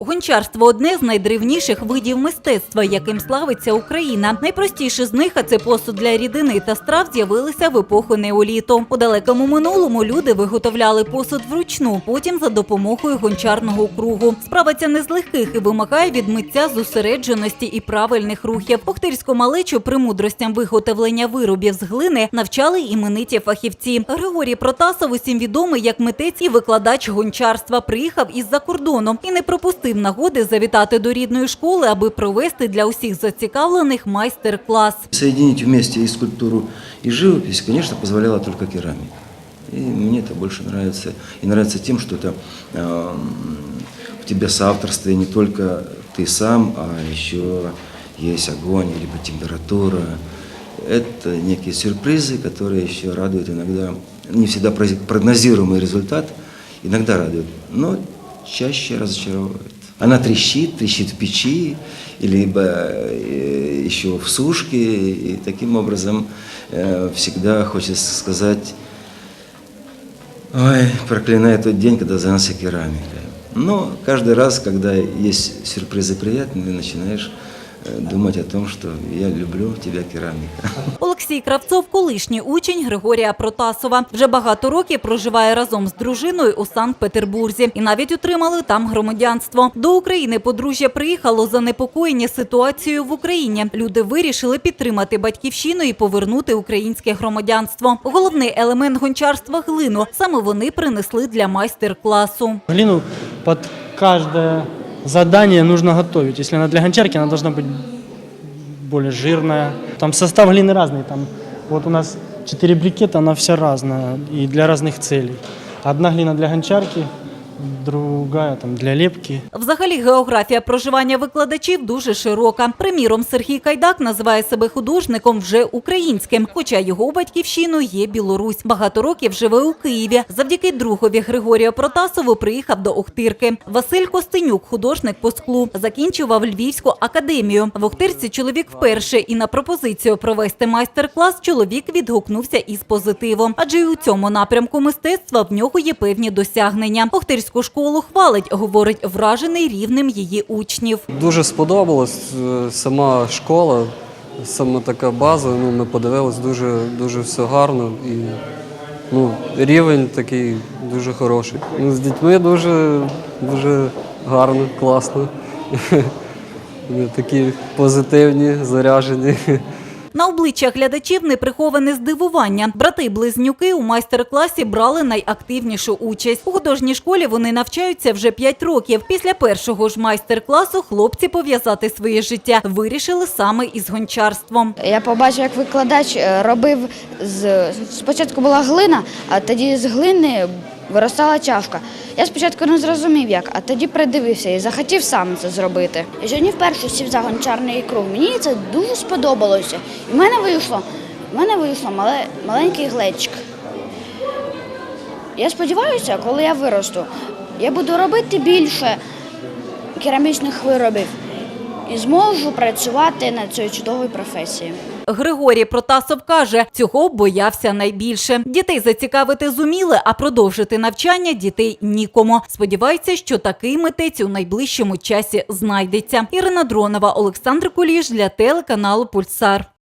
Гончарство одне з найдревніших видів мистецтва, яким славиться Україна. Найпростіші з них, а це посуд для рідини та страв, з'явилися в епоху неоліту. У далекому минулому люди виготовляли посуд вручну, потім за допомогою гончарного кругу. Справа ця не з легких і вимагає від митця зосередженості і правильних рухів. Охтирську малечу премудростям виготовлення виробів з глини навчали імениті фахівці. Григорій Протасов усім відомий як митець і викладач гончарства. Приїхав із-за кордону і не пропустив нагоди завітати до рідної школи, аби провести для усіх зацікавлених майстер-клас. Соединить вместе и скульптуру, и живопись, конечно, позволяла только керамика. И мне это больше нравится. И нравится тем, что это э, в тебе соавторстве не только ты сам, а еще есть огонь, либо температура. Это некие сюрпризы, которые еще радуют иногда, не всегда проз- прогнозируемый результат, иногда радует, но чаще разочаровывает. Она трещит, трещит в печи, либо э, еще в сушке, и таким образом э, всегда хочется сказать, ой, проклинаю тот день, когда занялся керамикой. Но каждый раз, когда есть сюрпризы приятные, ты начинаешь э, думать о том, что я люблю тебя, керамика. Олексій Кравцов, колишній учень Григорія Протасова, вже багато років проживає разом з дружиною у Санкт-Петербурзі і навіть отримали там громадянство. До України подружжя приїхало занепокоєння ситуацією в Україні. Люди вирішили підтримати батьківщину і повернути українське громадянство. Головний елемент гончарства глину саме вони принесли для майстер-класу. Глину под каждое задание нужно готовить. Если она для гончарки, она должна быть более жирная. Там состав глины разный. Там, вот у нас 4 брикета, она вся разная и для разных целей. Одна глина для гончарки, другая там для лепки. Взагалі географія проживання викладачів дуже широка. Приміром, Сергій Кайдак називає себе художником вже українським, хоча його батьківщиною є Білорусь. Багато років живе у Києві. Завдяки другові Григорію Протасову приїхав до Охтирки. Василь Костенюк, художник по склу, закінчував Львівську академію. В Охтирці чоловік вперше і на пропозицію провести майстер-клас чоловік відгукнувся із позитивом, адже й у цьому напрямку мистецтва в нього є певні досягнення. Охтирську школу хвалить, говорить вражений рівнем її учнів. Дуже сподобалась е, сама школа, саме така база. Ну, ми подивились, дуже, дуже все гарно і ну, рівень такий дуже хороший. Ну, з дітьми дуже, дуже гарно, класно. Такі позитивні, заряжені. На обличчях глядачів неприховане здивування. Брати-близнюки у майстер-класі брали найактивнішу участь. У художній школі вони навчаються вже 5 років. Після першого ж майстер-класу хлопці пов'язати своє життя вирішили саме із гончарством. Я побачив, як викладач е, робив з спочатку була глина, а тоді з глини виростала чашка. Я спочатку не зрозумів як, а тоді придивився і захотів сам це зробити. Я сьогодні вперше сів за гончарний круг. Мені це дуже сподобалося. І в мене вийшло, в мене вийшло мале, маленький глечик. Я сподіваюся, коли я виросту, я буду робити більше керамічних виробів і зможу працювати над цією чудовою професією. Григорій Протасов каже, цього боявся найбільше. Дітей зацікавити зуміли, а продовжити навчання дітей нікому. Сподівається, що такий митець у найближчому часі знайдеться. Ірина Дронова, Олександр Куліш для телеканалу Пульсар.